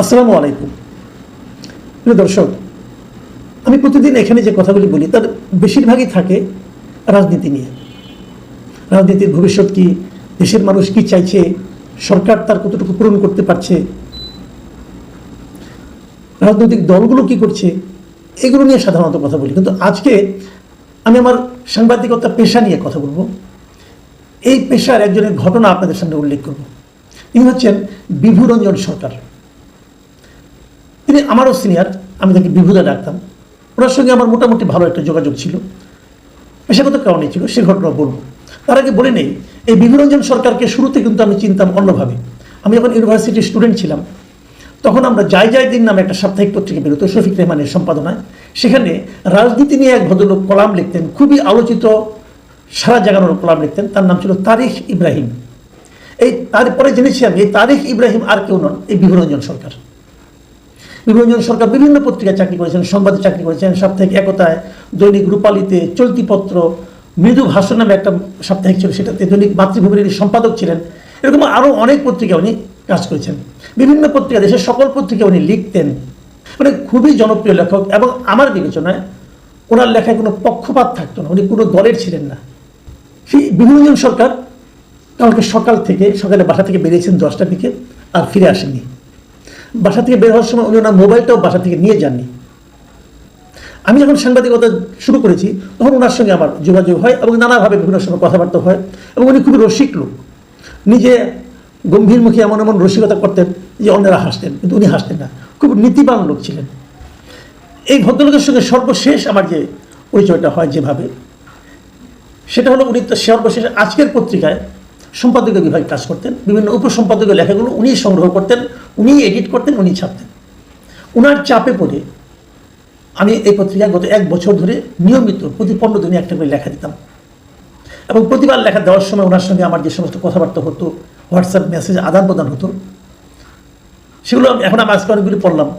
আসসালামু আলাইকুম। প্রিয় দর্শক, আমি প্রতিদিন এখানে যে কথাগুলি বলি, তার বেশিরভাগই থাকে রাজনীতি নিয়ে। রাজনীতির ভবিষ্যৎ কি, দেশের মানুষ কি চাইছে, সরকার তার কতটুকু পূরণ করতে পারছে, রাজনৈতিক দলগুলো কি করছে, এগুলো নিয়ে সাধারণত কথা বলি। কিন্তু আজকে আমি আমার সাংবাদিকতা পেশা নিয়ে কথা বলব। এই পেশার একজনের ঘটনা আপনাদের সামনে উল্লেখ করব। তিনি হচ্ছেন বিভুরঞ্জন সরকার। তিনি আমারও সিনিয়র আমি তাকে বিভুদা ডাকতাম। ওনার সঙ্গে আমার মোটামুটি ভালো একটা যোগাযোগ ছিল। পেশাগত কারণে ছিল, সে ঘটনা বলব তার আগে বলে নেই, এই বিভুরঞ্জন সরকারকে শুরুতে কিন্তু আমি চিনতাম অন্যভাবে। আমি যখন ইউনিভার্সিটির স্টুডেন্ট ছিলাম, তখন আমরা যাই যাই দিন নামে একটা সাপ্তাহিক পত্রিকা বেরোতো, শফিক রেহমানের সম্পাদনায়। সেখানে রাজনীতি নিয়ে এক ভদ্রলোক কলাম লিখতেন, খুবই আলোচিত, সারা জাগানোর কলাম লিখতেন। তার নাম ছিল তারিখ ইব্রাহিম। এই তারপরে জেনেছি আমি, এই তারিখ ইব্রাহিম আর কেউ নন, এই বিভুরঞ্জন সরকার। বিভঞ্জন সরকার বিভিন্ন পত্রিকায় চাকরি করেছেন, সংবাদে চাকরি করেছেন। সাপ্তাহিক একতায় দৈনিক রূপালীতে চলতিপত্র, মৃদু ভাষণ নামে একটা সাপ্তাহিক ছিল সেটাতে দৈনিক মাতৃভূমির সম্পাদক ছিলেন, এরকম আরও অনেক পত্রিকা উনি কাজ করেছেন। বিভিন্ন পত্রিকা, দেশের সকল পত্রিকা উনি লিখতেন। মানে খুবই জনপ্রিয় লেখক এবং আমার বিবেচনায় ওনার লেখায় কোনো পক্ষপাত থাকতো না, উনি কোনো দলের ছিলেন না। সেই বিভঞ্জন সরকার কালকে সকাল থেকে, সকালে বাসা থেকে বেরিয়েছেন দশটার দিকে আর ফিরে আসেননি। বাসা থেকে বের হওয়ার সময় উনি ওনার মোবাইলটাও বাসা থেকে নিয়ে যাননি। আমি যখন সাংবাদিকতা শুরু করেছি, তখন ওনার সঙ্গে আমার যোগাযোগ হয় এবং নানাভাবে বিভিন্ন সময় কথাবার্তা হয় এবং উনি খুবই রসিক লোক। নিজে গম্ভীর মুখে এমন এমন রসিকতা করতেন যে অন্যরা হাসতেন, কিন্তু উনি হাসতেন না। খুব নীতিবান লোক ছিলেন। এই ভদ্রলোকের সঙ্গে সর্বশেষ আমার যে পরিচয়টা হয় যেভাবে, সেটা হলো উনি সর্বশেষ আজকের পত্রিকায় সম্পাদকীয় বিভাগে কাজ করতেন, বিভিন্ন উপসম্পাদকীয় লেখাগুলো উনি সংগ্রহ করতেন উনি এডিট করতেন উনি ছাপতেন। ওনার চাপে পড়ে আমি এই পত্রিকায় গত এক বছর ধরে নিয়মিত প্রতি পনেরো দিনে একটা করে লেখা দিতাম। এবং প্রতিবার লেখা দেওয়ার সময় ওনার সঙ্গে আমার যে সমস্ত কথাবার্তা হতো, হোয়াটসঅ্যাপ মেসেজ, আদান প্রদান হতো, সেগুলো আমি- এখন আমি আজকে অনেকগুলি পড়লাম।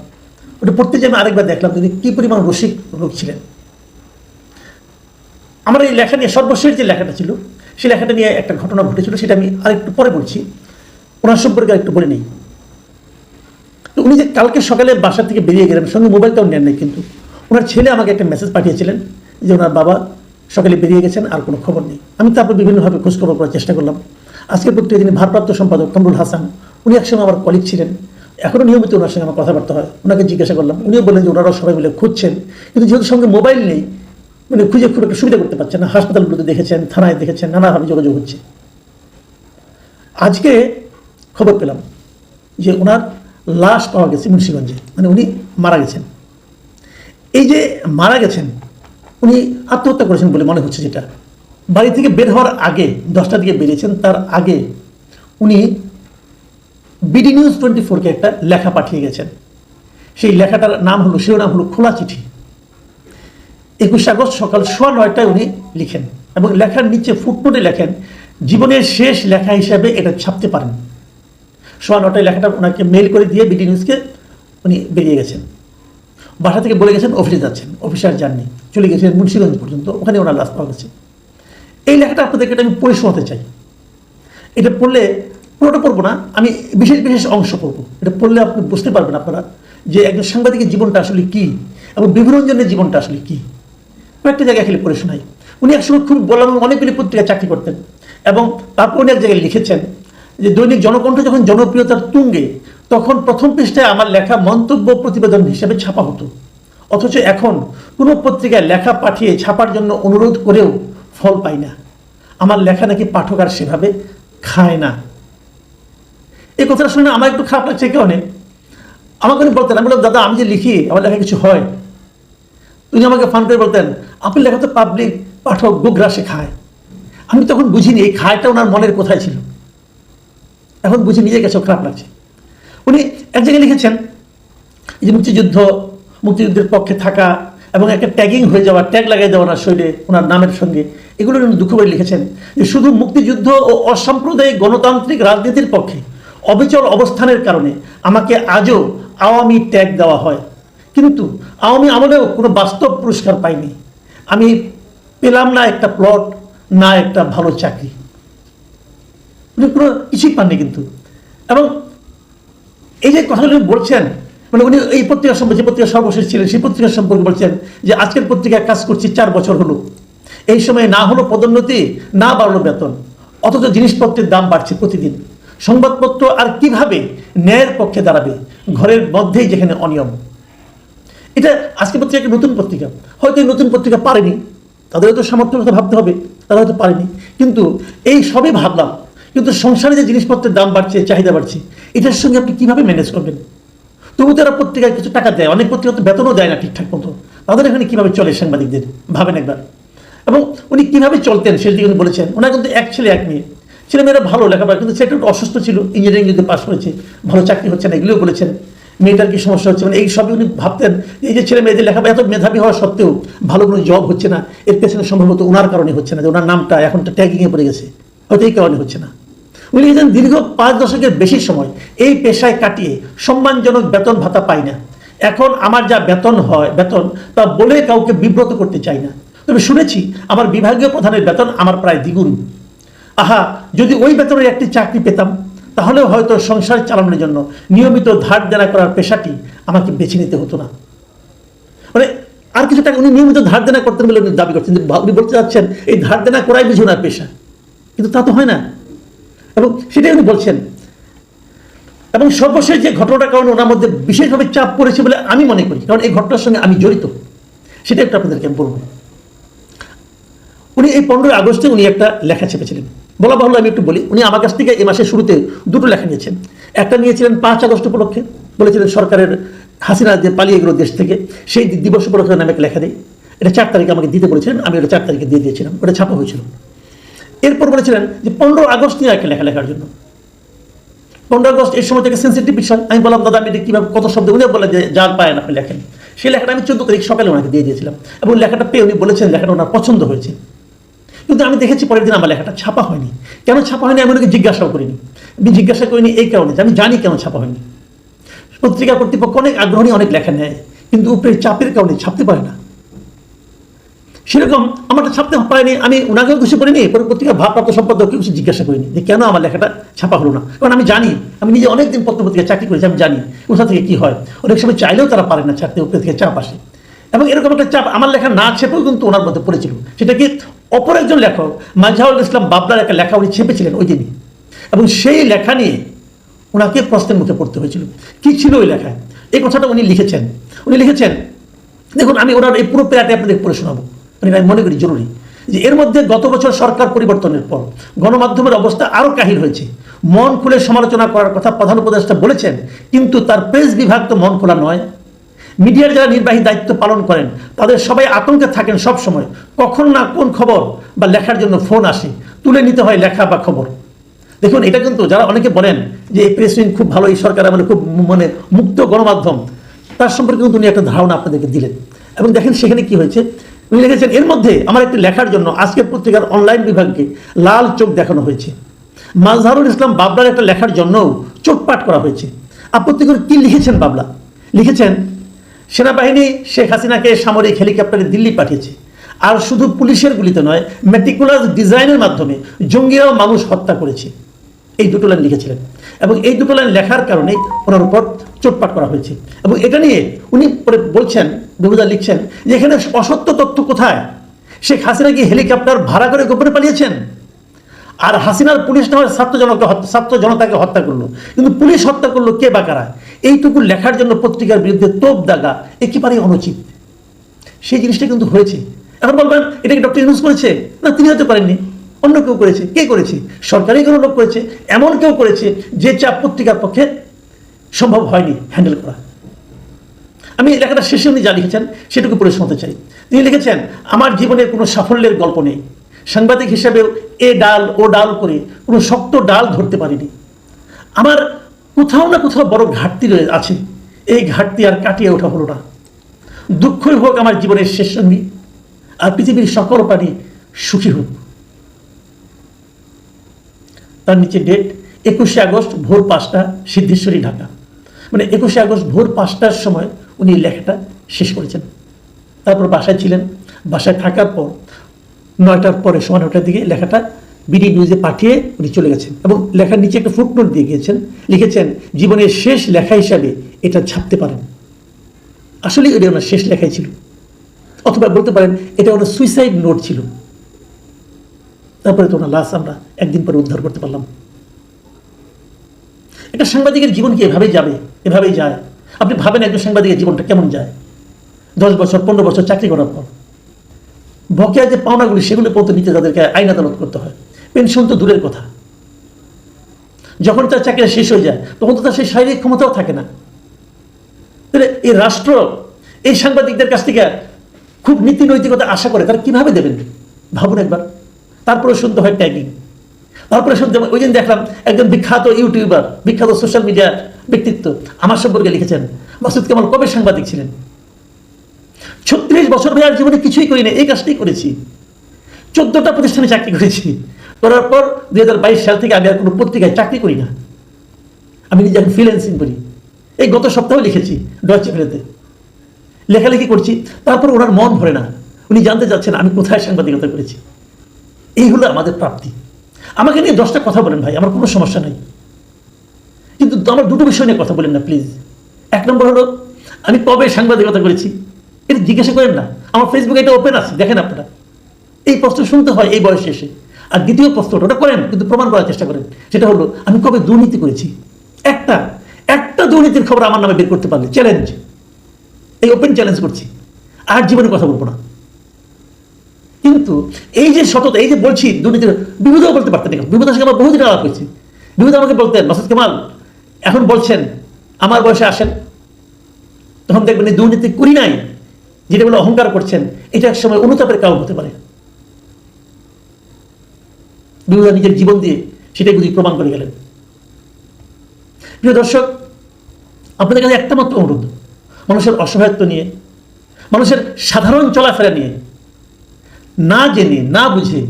ওটা পড়তে যে আমি আরেকবার দেখলাম তিনি কী পরিমাণ রসিক লোক ছিলেন। আমার এই লেখা নিয়ে সর্বশেষ যে লেখাটা ছিল সেই লেখাটা নিয়ে একটা ঘটনা ঘটেছিল, সেটা আমি আরেকটু পরে বলছি। ওনার সম্পর্কে আরেকটু বলে নেই। তো উনি যে কালকে সকালে বাসা থেকে বেরিয়ে গেলেন, সঙ্গে মোবাইলটাও নেন নাই কিন্তু। ওনার ছেলে আমাকে একটা মেসেজ পাঠিয়েছিলেন যে ওনার বাবা সকালে বেরিয়ে গেছেন, আর কোনো খবর নেই। আমি তারপর বিভিন্নভাবে খোঁজখবর করার চেষ্টা করলাম। আজকের পত্রিকা তিনি ভারপ্রাপ্ত সম্পাদক কামরুল হাসান, উনি একসময় আমার কলিগ ছিলেন। এখনও নিয়মিত ওনার সঙ্গে আমার কথাবার্তা হয়। ওনাকে জিজ্ঞাসা করলাম। উনিও বললেন যে ওনারাও সবাই মিলে খুঁজছেন। কিন্তু যেহেতু সঙ্গে মোবাইল নেই মানে খুঁজে খুব একটা সুবিধা করতে পারছেন না। হাসপাতালগুলোতে দেখেছেন, থানায় দেখেছেন, নানাভাবে যোগাযোগ হচ্ছে। আজকে খবর পেলাম যে ওনার লাশ পাওয়া গেছে মুন্সিগঞ্জে মানে উনি মারা গেছেন। এই যে মারা গেছেন, উনি আত্মহত্যা করেছেন বলে মনে হচ্ছে যেটা। বাড়ি থেকে বের হওয়ার আগে, দশটার দিকে বেরিয়েছেন, তার আগে উনি বিডি নিউজ টোয়েন্টি ফোরকে একটা লেখা পাঠিয়ে গেছেন। সেই লেখাটার নাম হলো, শিরোনাম হলো খোলা চিঠি। একুশে আগস্ট সকাল সোয়া নয়টায় উনি লিখেন এবং লেখার নিচে ফুটনোটে লেখেন, জীবনের শেষ লেখা হিসাবে এটা ছাপতে পারেন। সোয়া নটায় লেখাটা ওনাকে মেল করে দিয়ে বিডি নিউজকে উনি বেরিয়ে গেছেন। বাসা থেকে বলে গেছেন, অফিসে যাচ্ছেন অফিসে আর যাননি, চলে গেছেন মুন্সিগঞ্জ পর্যন্ত, ওখানে ওনার লাশ পাওয়া গেছে। এই লেখাটা আপনাদেরকে আমি পড়ে শোনাতে চাই। এটা পড়লে পুরোটা পড়ব না, আমি বিশেষ বিশেষ অংশ পড়ব। এটা পড়লে আপনি বুঝতে পারবেন আপনারা যে একজন সাংবাদিকের জীবনটা আসলে কী এবং বিভরঞ্জনের জীবনটা আসলে কী। কয়েকটা জায়গায় খালি পড়ে শোনাই উনি একসময় খুব বললাম, অনেকগুলি পত্রিকায় চাকরি করতেন এবং তারপর উনি এক জায়গায় লিখেছেন যে, দৈনিক জনকণ্ঠ যখন জনপ্রিয়তার তুঙ্গে, তখন প্রথম পৃষ্ঠায় আমার লেখা মন্তব্য প্রতিবেদন হিসেবে ছাপা হতো। অথচ এখন কোনো পত্রিকায় লেখা পাঠিয়ে ছাপার জন্য অনুরোধ করেও ফল পাই না। আমার লেখা নাকি পাঠক আর সেভাবে খায় না। এই কথাটা শুনে আমার একটু খারাপ লাগছে নেই আমাকে বলতেন, আমি বললাম, দাদা, আমি যে লিখি, আমার লেখা কিছু হয়? উনি আমাকে ফান করে বলতেন, আপনি লেখা তো পাবলিক পাঠক গোগ্রাসে খায় আমি তখন বুঝিনি এই খায়টা ওনার মনের কোথায় ছিল। এখন বুঝি নিজের কাছেও খারাপ লাগছে। উনি এক জায়গায় লিখেছেন যে মুক্তিযুদ্ধ, মুক্তিযুদ্ধের পক্ষে থাকা এবং একটা ট্যাগিং হয়ে যাওয়া ট্যাগ লাগিয়ে দেওয়া ওনার শরীরে ওনার নামের সঙ্গে, এগুলো উনি দুঃখ করে লিখেছেন যে শুধু মুক্তিযুদ্ধ ও অসাম্প্রদায়িক গণতান্ত্রিক রাজনীতির পক্ষে অবিচল অবস্থানের কারণে আমাকে আজও আওয়ামী ট্যাগ দেওয়া হয়। কিন্তু আমি আমলেও কোনো বাস্তব পুরস্কার পাইনি। আমি পেলাম না একটা প্লট না একটা ভালো চাকরি। উনি কোনো কিছুই পাননি কিন্তু। এবং এই যে কথাগুলো বলছেন মানে উনি এই পত্রিকা সম্পর্কে, যে পত্রিকা সর্বশেষ ছিলেন, সেই পত্রিকা সম্পর্কে বলছেন যে আজকের পত্রিকায় কাজ করছি চার বছর হলো। এই সময় না হলো পদোন্নতি, না বাড়লো বেতন। অথচ জিনিসপত্রের দাম বাড়ছে প্রতিদিন। সংবাদপত্র আর কীভাবে ন্যায়ের পক্ষে দাঁড়াবে? ঘরের মধ্যেই যেখানে অনিয়ম। এটা আজকে পত্রিকা একটা নতুন পত্রিকা? হয়তো এই নতুন পত্রিকা পারেনি। তাদের তো সামর্থ্যের কথা ভাবতে হবে, তারা হয়তো পারেনি। কিন্তু এই সবই ভাবলাম, কিন্তু সংসারে যে জিনিসপত্রের দাম বাড়ছে, চাহিদা বাড়ছে, এটার সঙ্গে আপনি কীভাবে ম্যানেজ করবেন? তবু তারা পত্রিকায় কিছু টাকা দেয়, অনেক পত্রিকা তো বেতনও দেয় না ঠিকঠাক মতো। তাদের এখানে কীভাবে চলে সাংবাদিকদের? ভাবেন একবার। এবং উনি কীভাবে চলতেন সেটি উনি বলেছেন, ওনার কিন্তু এক ছেলে, এক মেয়ে। ছেলেমেয়েরা ভালো লেখাপড়া, কিন্তু সেটা একটু অসুস্থ ছিল ইঞ্জিনিয়ারিং যদি পাস করেছে, ভালো চাকরি হচ্ছে না, এগুলোও বলেছেন। মেয়েটার কি সমস্যা হচ্ছে? মানে এই সবই উনি ভাবতেন এই যে ছেলে মেয়েদের লেখাপড়া, এত মেধাবী হওয়া সত্ত্বেও ভালো কোনো জব হচ্ছে না। এর পেছনে সম্ভবত ওনার কারণে হচ্ছে না, যে ওনার নামটা এখন ট্যাগিংয়ে পড়ে গেছে। হয়তো এই কারণে হচ্ছে না। উনি লিখেছেন দীর্ঘ পাঁচ দশকের বেশি সময় এই পেশায় কাটিয়ে সম্মানজনক বেতন ভাতা পাই না। এখন আমার যা বেতন হয়, বেতন, তা বলে কাউকে বিব্রত করতে চাই না। তবে শুনেছি আমার বিভাগীয় প্রধানের বেতন আমার প্রায় দ্বিগুণ। আহা, যদি ওই বেতনের একটি চাকরি পেতাম তাহলেও হয়তো সংসার চালানোর জন্য নিয়মিত ধার দেনা করার পেশাটি আমাকে বেছে নিতে হতো না। মানে আর কিছু টাকা উনি নিয়মিত ধার দেনা করতেন বলে উনি দাবি করছেন উনি বলতে চাচ্ছেন, এই ধার দেনা করাই বুঝি ওনার পেশা। কিন্তু তা তো হয় না। এবং সেটাই উনি বলছেন। এবং সর্বশেষ যে ঘটনাটার কারণে ওনার মধ্যে বিশেষভাবে চাপ পড়েছে বলে আমি মনে করি, কারণ এই ঘটনার সঙ্গে আমি জড়িত। সেটা একটু আপনাদেরকে আমি বলব। উনি এই পনেরোই আগস্টে উনি একটা লেখা ছেপেছিলেন বলা বাহুল্য আমি একটু বলি, উনি আমার কাছ থেকে এই মাসের শুরুতে দুটো লেখা নিয়েছেন। একটা নিয়েছিলেন পাঁচ আগস্ট উপলক্ষে, বলেছিলেন সরকারের হাসিনা যে পালিয়ে গেল দেশ থেকে, সেই দিবস উপলক্ষে নামে একটা লেখা দেয় এটা চার তারিখে আমাকে দিতে বলেছিলেন, আমি ওটা চার তারিখে দিয়ে দিয়েছিলাম, ওটা ছাপা হয়েছিল। এরপর বলেছিলেন যে পনেরো আগস্ট নিয়ে একটা লেখা লেখার জন্য। পনেরো আগস্ট এই সময় থেকে সেন্সিটিভ বিষয়, আমি বললাম, দাদা, আমি কীভাবে, কত শব্দ? উনি বলে যে যার পায়েন আপনি লেখেন। সেই লেখাটা আমি চোদ্দ তারিখ সকালে ওনাকে দিয়ে দিয়েছিলাম। এবং লেখাটা পেয়ে উনি বলেছেন, লেখাটা ওনার পছন্দ হয়েছে। কিন্তু আমি দেখেছি পরের দিন আমার লেখাটা ছাপা হয়নি। কেন ছাপা হয়নি আমি ওনাকে জিজ্ঞাসাও করিনি। আমি জিজ্ঞাসা করিনি এই কারণে আমি জানি কেন ছাপা হয়নি। পত্রিকা কর্তৃপক্ষ অনেক আগ্রহী, অনেক লেখা নেয়, কিন্তু উপরে চাপের কারণে ছাপতে পারে না। সেরকম আমারটা ছাপতে পারেনি, আমি ওনাকেও কিছু করিনি পরে পত্রিকা ভারপ্রাপ্ত সম্পাদককে কিছু জিজ্ঞাসা করিনি যে কেন আমার লেখাটা ছাপা হলো না। কারণ আমি জানি, আমি নিজে অনেকদিন পত্র পত্রিকা চাকরি করেছি, আমি জানি কোথা থেকে কি হয়। অনেক সময় চাইলেও তারা পারে না ছাড়তে, উপরে থেকে চাপ আসে। এবং এরকম একটা চাপ আমার লেখা না ছেপেও কিন্তু ওনার মধ্যে পড়েছিল। সেটা কি অপর একজন লেখক মাঝাউল ইসলাম বাবলার একটা লেখা উনি ছেপেছিলেন ওই দিনই। এবং সেই লেখা নিয়ে ওনাকে প্রশ্নের মুখে পড়তে হয়েছিল। কি ছিল ওই লেখায়? এই কথাটা উনি লিখেছেন। উনি লিখেছেন, দেখুন, আমি ওনার এই পুরো প্যারাটি আপনাদের পড়ে শোনাবো। মানে আমি মনে করি জরুরি যে এর মধ্যে গত বছর সরকার পরিবর্তনের পর গণমাধ্যমের অবস্থা আরও কাহিল হয়েছে। মন খুলে সমালোচনা করার কথা প্রধান উপদেষ্টা বলেছেন, কিন্তু তার প্রেস বিভাগ তো মন খোলা নয়। মিডিয়ার যারা নির্বাহী দায়িত্ব পালন করেন, তাদের সবাই আতঙ্কে থাকেন সব সময় কখন না কোন খবর বা লেখার জন্য ফোন আসে, তুলে নিতে হয় লেখা বা খবর। দেখুন, এটা কিন্তু যারা অনেকে বলেন যে এই প্রেস উইং খুব ভালো, এই সরকার মানে খুব মানে মুক্ত গণমাধ্যম, তার সম্পর্কে কিন্তু উনি একটা ধারণা আপনাদেরকে দিলেন। এবং দেখেন সেখানে কি হয়েছে, উনি লিখেছেন, এর মধ্যে আমার একটি লেখার জন্য আজকের পত্রিকার অনলাইন বিভাগকে লাল চোখ দেখানো হয়েছে। মাজহারুল ইসলাম বাবলার একটা লেখার জন্যও চোটপাট করা হয়েছে। আপত্তি করে কি লিখেছেন বাবলা? লিখেছেন সেনাবাহিনী শেখ হাসিনাকে সামরিক হেলিকপ্টারে দিল্লি পাঠিয়েছে। আর শুধু পুলিশের গুলিতে নয় মেটিকুলাস ডিজাইনের মাধ্যমে জঙ্গিরাও মানুষ হত্যা করেছে। এই দুটো লাইন লিখেছিলেন। এবং এই দুটো লাইন লেখার কারণে ওনার উপর চোটপাট করা হয়েছে। এবং এটা নিয়ে উনি পরে বলছেন বেহুদা লিখছেন, যে এখানে অসত্য তথ্য কোথায়? শেখ হাসিনা কি হেলিকপ্টার ভাড়া করে গোপনে পালিয়েছেন? আর হাসিনার পুলিশ না হয় ছাত্র জনকে হত্যা- ছাত্র জনতাকে হত্যা করল। কিন্তু পুলিশ হত্যা করল কে বা কারা? এইটুকু লেখার জন্য পত্রিকার বিরুদ্ধে তোপ দাগা একেবারেই অনুচিত। সেই জিনিসটা কিন্তু হয়েছে। এখন বলবেন, এটা কি ডক্টর ইউনুস করেছে? না, তিনি হতে পারেননি অন্য কেউ করেছে। কে করেছে? সরকারি কোনো লোক করেছে। এমন কেউ করেছে যে চাপ পত্রিকার পক্ষে সম্ভব হয়নি হ্যান্ডেল করা। আমি লেখাটা শেষে উনি যা লিখেছেন সেটুকু পড়ে শোনাতে চাই। তিনি লিখেছেন, আমার জীবনের কোনো সাফল্যের গল্প নেই। সাংবাদিক হিসেবেও এ ডাল, ও ডাল করে কোনো শক্ত ডাল ধরতে পারিনি। আমার কোথাও না কোথাও বড় ঘাটতি রয়ে আছে। এই ঘাটতি আর কাটিয়ে ওঠা হলো না। দুঃখই হোক আমার জীবনের শেষ সঙ্গী আর পৃথিবীর সকল প্রাণী সুখী হোক। তার নিচে ডেট একুশে আগস্ট, ভোর পাঁচটা, সিদ্ধেশ্বরী, ঢাকা। মানে একুশে আগস্ট, ভোর পাঁচটার সময় উনি লেখাটা শেষ করেছেন। তারপর বাসায় ছিলেন। বাসায় থাকার পর নয়টার পরে সোয়া নয়টার দিকে লেখাটা বিডি নিউজে পাঠিয়ে উনি চলে গেছেন এবং লেখার নিচে একটা ফুটনোট দিয়ে গিয়েছেন, লিখেছেন, জীবনের শেষ লেখা হিসাবে এটা ছাপতে পারেন। আসলে এটা ওনার শেষ লেখাই ছিল। অথবা বলতে পারেন, এটা ওনার সুইসাইড নোট ছিল। তারপরে তো ওনার লাশ আমরা একদিন পরে উদ্ধার করতে পারলাম। একটা সাংবাদিকের জীবন কি এভাবেই যাবে? এভাবেই যায়। আপনি ভাবেন একজন সাংবাদিকের জীবনটা কেমন যায়? দশ বছর, পনেরো বছর চাকরি করার পর। বকেয়া যে পাওনাগুলি, সেগুলো পর্যন্ত নিতে তাদেরকে আইন আদালত করতে হয়। পেনশন তো দূরের কথা। যখন তার চাকরি শেষ হয়ে যায়, তখন তো তার সেই শারীরিক ক্ষমতাও থাকে না। তাহলে এই রাষ্ট্র, এই সাংবাদিকদের কাছ থেকে খুব নীতি নৈতিকতা আশা করে তারা কীভাবে দেবেন? ভাবুন একবার। তারপরে শুনতে হয় ট্যাগিং তারপরে শুনতে ওই দিন দেখলাম একজন বিখ্যাত ইউটিউবার, বিখ্যাত সোশ্যাল মিডিয়া ব্যক্তিত্ব, আমার সম্পর্কে লিখেছেন, মাসুদ কামাল কবে সাংবাদিক ছিলেন? ছত্রিশ বছর ভাই আর জীবনে কিছুই করি না এই কাজটাই করেছি। চোদ্দটা প্রতিষ্ঠানে চাকরি করেছি। করার পর দুই হাজার বাইশ সাল থেকে আমি আর কোনো পত্রিকায় চাকরি করি না। আমি নিজে এখন ফ্রিল্যান্সিং করি। এই গত সপ্তাহে লিখেছি ডয়চে ফেলেতে লেখালেখি করছি, তারপর ওনার মন ভরে না। উনি জানতে চাচ্ছেন আমি কোথায় সাংবাদিকতা করেছি। এই হলো আমাদের প্রাপ্তি। আমাকে নিয়ে দশটা কথা বলেন ভাই, আমার কোনো সমস্যা নেই। কিন্তু আমার দুটো বিষয় নিয়ে কথা বলেন না প্লিজ এক নম্বর হলো, আমি কবে সাংবাদিকতা করেছি? এটা জিজ্ঞাসা করেন না। আমার ফেসবুকে এটা ওপেন আছে, দেখেন আপনারা। এই প্রশ্ন শুনতে হয় এই বয়সে এসে। আর দ্বিতীয় প্রশ্নটা, ওটা করেন, কিন্তু প্রমাণ করার চেষ্টা করেন। সেটা হলো, আমি কবে দুর্নীতি করেছি? একটা একটা দুর্নীতির খবর আমার নামে বের করতে পারলে চ্যালেঞ্জ এই ওপেন চ্যালেঞ্জ করছি। আর জীবনে কথা বলব না। কিন্তু এই যে সততা, এই যে বলছি, দুর্নীতির বিভূতও বলতে পারতেন না বিভূতার সঙ্গে আমার বহুদিন আলাপ হয়েছে। বিভূত আমাকে বলতেন, মাসুদ কামাল, এখন বলছেন, আমার বয়সে আসেন। তখন দেখবেন এই দুর্নীতি করি নাই, যেটা বলে অহংকার করছেন, এটা এক সময় অনুতাপের কারণ হতে পারে। বিভূতা নিজের জীবন দিয়ে সেটাই বুঝি প্রমাণ করে গেলেন। প্রিয় দর্শক, আপনাদের কাছে একটা মাত্র অনুরোধ। মানুষের অসহায়ত্ব নিয়ে, মানুষের সাধারণ চলাফেরা নিয়ে না জেনে, না বুঝে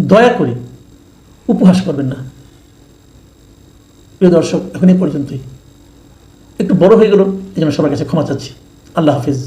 দয়া করে উপহাস করবেন না। প্রিয় দর্শক, এখন এই পর্যন্তই। একটু বড় হয়ে গেল এই জন্য সবার কাছে ক্ষমা চাচ্ছি। আল্লাহ হাফিজ।